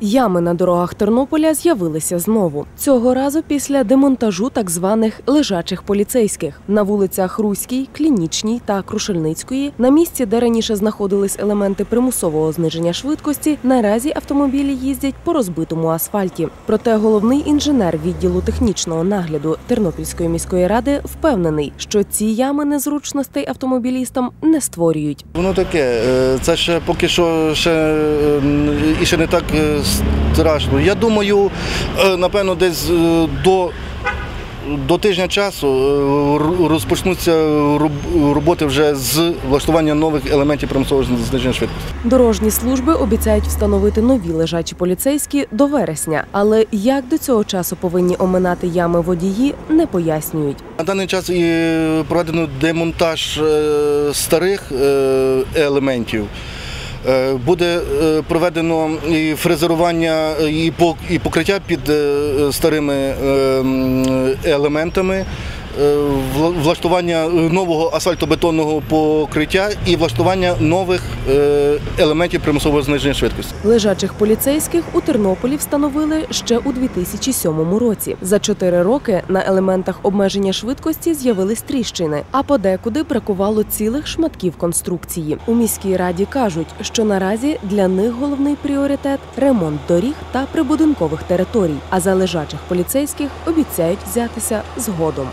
Ями на дорогах Тернополя з'явилися знову. Цього разу після демонтажу так званих лежачих поліцейських на вулицях Руській, Клінічній та Крушельницької, на місці, де раніше знаходились елементи примусового зниження швидкості, наразі автомобілі їздять по розбитому асфальті. Проте головний інженер відділу технічного нагляду Тернопільської міської ради впевнений, що ці ями незручностей автомобілістам не створюють. Воно таке, е, це ще поки що ще е, і ще не так е, страшно. Я думаю, е, напевно, десь е, до, до тижня часу е, розпочнуться роб- роботи вже з влаштування нових елементів примусового зниження швидкості. Дорожні служби обіцяють встановити нові лежачі поліцейські до вересня, але як до цього часу повинні оминати ями водії, не пояснюють. На даний час і проведено демонтаж старих елементів. Е, Буде е, проведено і фрезерування, е, і по- і покриття під старими елементами, влаштування нового асфальтобетонного покриття і влаштування нових е, елементів примусового зниження швидкості. Лежачих поліцейських у Тернополі встановили ще у 2007 році. За чотири роки на елементах обмеження швидкості з'явились тріщини, а подекуди бракувало цілих шматків конструкції. У міській раді кажуть, що наразі для них головний пріоритет ремонт доріг та прибудинкових територій. А за лежачих поліцейських обіцяють взятися згодом.